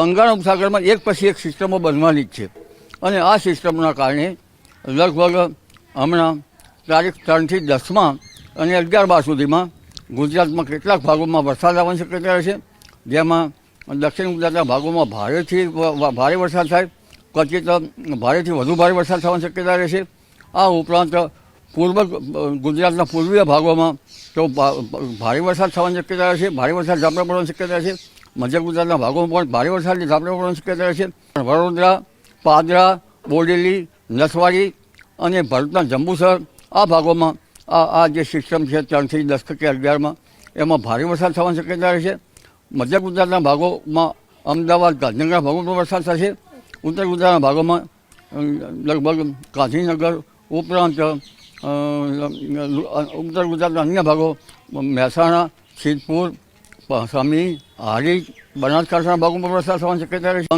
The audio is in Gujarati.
બંગાળ ઉપસાગરમાં એક પછી એક સિસ્ટમો બનવાની જ છે. અને આ સિસ્ટમના કારણે લગભગ હમણાં તારીખ ત્રણથી દસમાં અને અગિયાર બાર સુધીમાં ગુજરાતમાં કેટલાક ભાગોમાં વરસાદ આવવાની શક્યતા રહેશે. જેમાં દક્ષિણ ગુજરાતના ભાગોમાં ભારેથી ભારે વરસાદ થાય. કચિત ભારેથી વધુ ભારે વરસાદ થવાની શક્યતા રહેશે. આ ઉપરાંત પૂર્વ ગુજરાતના પૂર્વીય ભાગોમાં તો ભારે વરસાદ થવાની શક્યતા રહેશે. ભારે વરસાદ ઝાપટા પડવાની શક્યતા રહેશે. મધ્ય ગુજરાતના ભાગોમાં પણ ભારે વરસાદની ઝાપટા પડવાની શક્યતા છે. વડોદરા, પાદરા, બોડેલી, નસવાડી અને ભરૂચના જંબુસર આ ભાગોમાં આ આ જે સિસ્ટમ છે ત્રણથી દસ કે અગિયારમાં, એમાં ભારે વરસાદ થવાની શક્યતા રહેશે મધ્ય ગુજરાતના ભાગોમાં અમદાવાદ, ગાંધીનગરના ભાગોમાં વરસાદ થશે. ઉત્તર ગુજરાતના ભાગોમાં લગભગ ગાંધીનગર, ઉપરાંત ઉત્તર ગુજરાતના અન્ય ભાગો, મહેસાણા, સિદ્ધપુર સમી હારીજ બનાસકાંઠાના ભાગોમાં પ્રસાર થવાની શક્યતા રહેશે